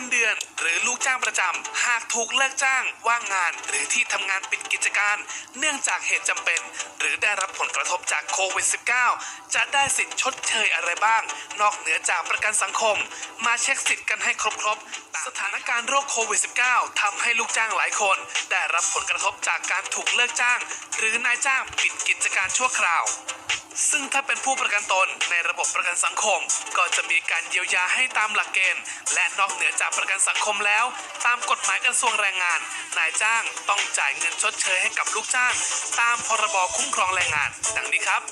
นเดือน หรือลูกจ้างประจำ หากถูกเลิกจ้าง ว่างงาน หรือที่ทำงานปิดกิจการ เนื่องจากเหตุจำเป็น หรือได้รับผลกระทบจากโควิด -19 จะได้สิทธิ์ชดเชยอะไรบ้าง นอกเหนือจากประกันสังคม มาเช็คสิทธิ์กันให้ครบๆสถานการณ์โรคโควิด -19 ทำให้ลูกจ้างหลายคน ได้รับผลกระทบจากการถูกเลิกจ้าง หรือนายจ้างปิดกิจการชั่วคราว ซึ่งถ้าเป็นผู้ประกันตนในระบบประกันสังคม ก็จะมีการเยียวยาให้ตามหลักเกณฑ์ และนอกเหนือจากประกันสังคมแล้ว ตามกฎหมายกระทรวงแรงงาน นายจ้างต้องจ่ายเงินชดเชยให้กับลูกจ้าง ตามพรบคุ้มครองแรงงาน ดังนี้ครับ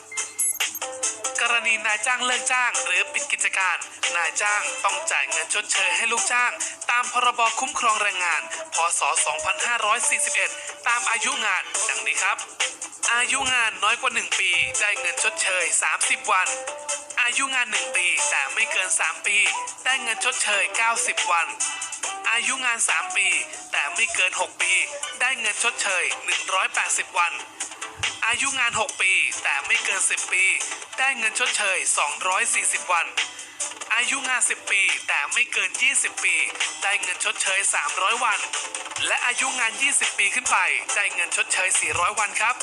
กรณีนายจ้างเลิกจ้างหรือปิดกิจการ นายจ้างต้องจ่ายเงินชดเชยให้ลูกจ้าง ตามพรบคุ้มครองแรงงาน พศ 2541 ตามอายุงาน ดังนี้ครับ อายุงานน้อยกว่า 1 ปี ได้เงินชดเชย 30 วัน อายุงาน 1 ปีแต่ไม่เกิน 3 ปี ได้เงินชดเชย 90 วัน อายุงาน 3 ปี แต่ไม่เกิน 6 ปี ได้เงินชดเชย 180 วัน อายุงาน 6 ปี แต่ไม่เกิน 10 ปี ได้เงินชดเชย 240 วัน อายุงาน 10 ปี แต่ไม่เกิน 20 ปี ได้เงินชดเชย 300 วัน และอายุงาน 20 ปีขึ้นไป ได้เงินชดเชย 400 วันครับ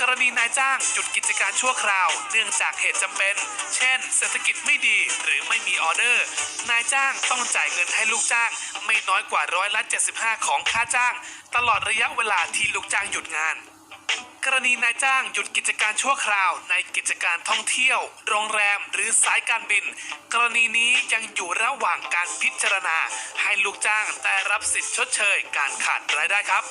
กรณีนายจ้างหยุดกิจการชั่วคราว เนื่องจากเหตุจำเป็น เช่น เศรษฐกิจไม่ดีหรือไม่มีออเดอร์ นายจ้างต้องจ่ายเงินให้ลูกจ้าง ไม่น้อยกว่าร้อยละ75 ของค่าจ้าง ตลอดระยะเวลาที่ลูกจ้างหยุดงาน กรณีนายจ้างหยุดกิจการชั่วคราว ในกิจการท่องเที่ยว โรงแรมหรือสายการบิน กรณีนี้ยังอยู่ระหว่างการพิจารณา ให้ลูกจ้างได้รับสิทธิชดเชย การขาดรายได้ครับ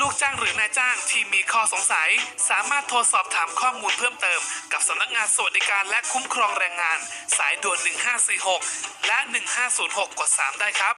ลูกจ้างหรือนายจ้างที่มีข้อสงสัย สามารถโทรสอบถามข้อมูลเพิ่มเติม กับสำนักงานสวัสดิการและคุ้มครองแรงงาน สายด่วน 1546 และ 1506 กด 3 ได้ครับ